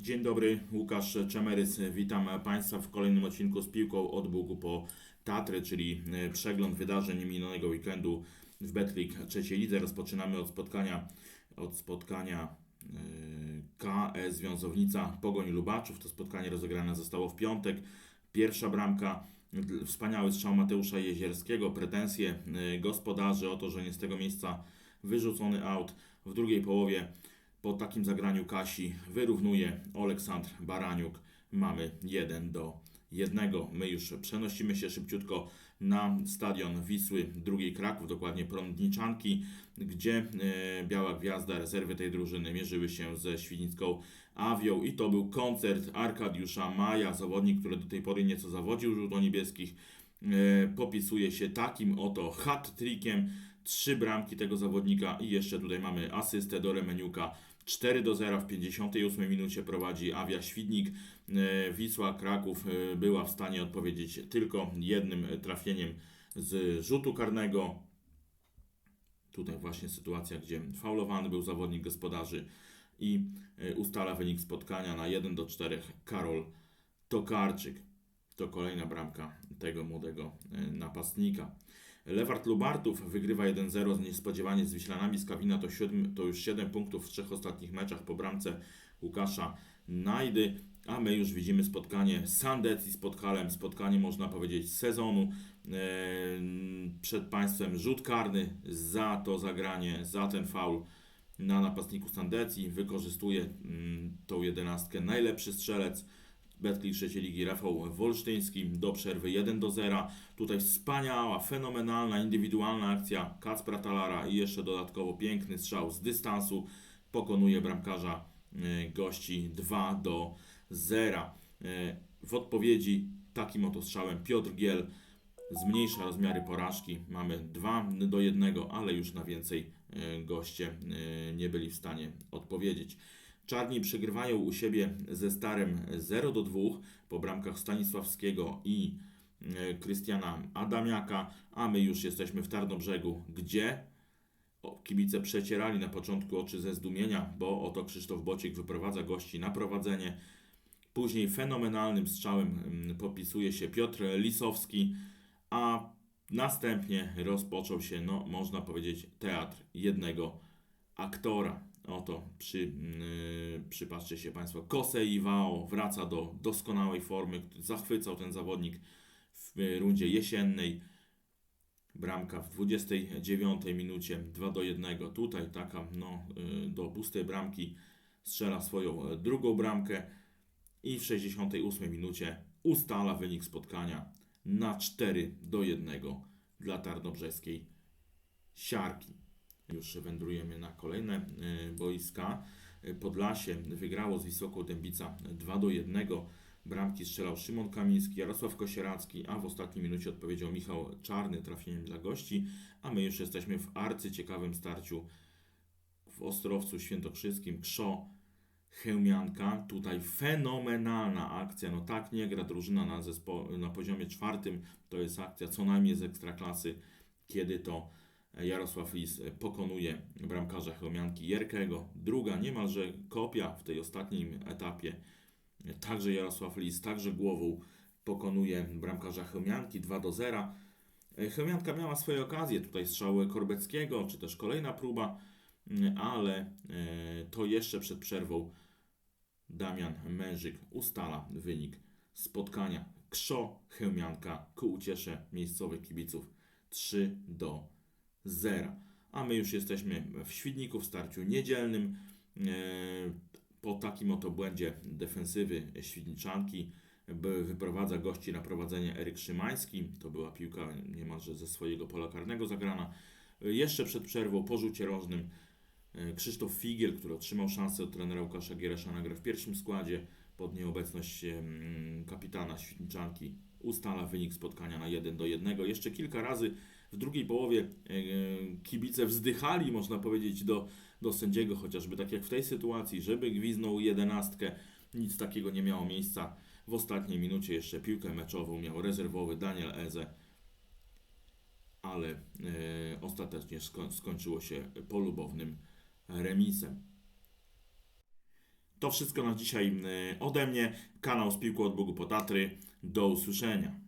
Dzień dobry, Łukasz Czemerys. Witam Państwa w kolejnym odcinku z piłką od Bugu po Tatry, czyli e, przegląd wydarzeń minionego weekendu w Betclic trzeciej lidze. Rozpoczynamy od spotkania, od spotkania e, KS Związownica Pogoń Lubaczów. To spotkanie rozegrane zostało w piątek. Pierwsza bramka, wspaniały strzał Mateusza Jezierskiego, pretensje e, gospodarzy o to, że nie z tego miejsca wyrzucony aut. W drugiej połowie po takim zagraniu Kasi wyrównuje Aleksandr Baraniuk. Mamy 1 do 1. My już przenosimy się szybciutko na stadion Wisły drugiej Kraków, dokładnie Prądniczanki, gdzie e, Biała Gwiazda, rezerwy tej drużyny mierzyły się ze Świdnicką Awią i to był koncert Arkadiusza Maja, zawodnik, który do tej pory nieco zawodził żółto-niebieskich. E, popisuje się takim oto hat-trickiem. Trzy bramki tego zawodnika i jeszcze tutaj mamy asystę do Remeniuka. 4 do 0 w 58 minucie prowadzi Awia Świdnik. E, Wisła Kraków e, była w stanie odpowiedzieć tylko jednym trafieniem z rzutu karnego. Tutaj właśnie sytuacja, gdzie faulowany był zawodnik gospodarzy i e, ustala wynik spotkania na 1 do 4 Karol Tokarczyk. To kolejna bramka tego młodego e, napastnika. Lewart Lubartów wygrywa 1-0 niespodziewanie z Wiślanami z Kawina. To, siódm, to już 7 punktów w trzech ostatnich meczach po bramce Łukasza Najdy. A my już widzimy spotkanie Sandecji z Podhalem. Spotkanie można powiedzieć sezonu. Eee, Przed Państwem rzut karny za to zagranie, za ten faul na napastniku Sandecji. Wykorzystuje mm, tą jedenastkę najlepszy strzelec Betclic trzeciej ligi Rafał Wolsztyński do przerwy 1 do 0. Tutaj wspaniała, fenomenalna, indywidualna akcja Kacpra Talara i jeszcze dodatkowo piękny strzał z dystansu pokonuje bramkarza e, gości 2 do 0. E, W odpowiedzi takim oto strzałem Piotr Giel zmniejsza rozmiary porażki. Mamy 2 do 1, ale już na więcej e, goście nie byli w stanie odpowiedzieć. Czarni przegrywają u siebie ze Starem 0 do 2 po bramkach Stanisławskiego i e, Krystiana Adamiaka, a my już jesteśmy w Tarnobrzegu, gdzie kibice przecierali na początku oczy ze zdumienia, bo oto Krzysztof Bociek wyprowadza gości na prowadzenie. Później fenomenalnym strzałem popisuje się Piotr Lisowski, a następnie rozpoczął się, no można powiedzieć, teatr jednego aktora. Oto przy, yy, przypatrzcie się Państwo, Kosei Wao wraca do doskonałej formy, zachwycał ten zawodnik w y, rundzie jesiennej. Bramka w 29 minucie 2 do 1. Tutaj taka no, y, do pustej bramki strzela swoją e, drugą bramkę i w 68 minucie ustala wynik spotkania na 4 do 1 dla Tarnobrzeskiej Siarki. Już wędrujemy na kolejne y, boiska. Y, Podlasie wygrało z Wisłoką Dębica 2 do 1. Bramki strzelał Szymon Kamiński, Jarosław Kosieracki, a w ostatniej minucie odpowiedział Michał Czarny trafieniem dla gości. A my już jesteśmy w arcyciekawym starciu w Ostrowcu Świętokrzyskim. Krzo Chełmianka. Tutaj fenomenalna akcja. No tak nie gra drużyna na, zespo- na poziomie czwartym. To jest akcja co najmniej z ekstraklasy, kiedy to Jarosław Lis pokonuje bramkarza Chełmianki Jerkego. Druga niemalże kopia w tej ostatnim etapie. Także Jarosław Lis, także głową pokonuje bramkarza Chełmianki 2 do 0. Chełmianka miała swoje okazje, tutaj strzały Korbeckiego, czy też kolejna próba, ale e, to jeszcze przed przerwą Damian Mężyk ustala wynik spotkania. Krzo Chełmianka ku uciesze miejscowych kibiców 3 do 0. A my już jesteśmy w Świdniku w starciu niedzielnym. E, Po takim oto błędzie defensywy Świdniczanki wyprowadza gości na prowadzenie Eryk Szymański. To była piłka niemalże ze swojego pola karnego zagrana. E, Jeszcze przed przerwą po rzucie rożnym e, Krzysztof Figiel, który otrzymał szansę od trenera Łukasza Gieresza na grę w pierwszym składzie pod nieobecność kapitana Świdniczanki ustala wynik spotkania na 1 do 1. Jeszcze kilka razy w drugiej połowie e, kibice wzdychali, można powiedzieć, do, do sędziego, chociażby tak jak w tej sytuacji, żeby gwiznął jedenastkę. Nic takiego nie miało miejsca. W ostatniej minucie jeszcze piłkę meczową miał rezerwowy Daniel Eze, ale e, ostatecznie sko- skończyło się polubownym remisem. To wszystko na dzisiaj e, ode mnie. Kanał z piłką od Bogu po Tatry. Do usłyszenia.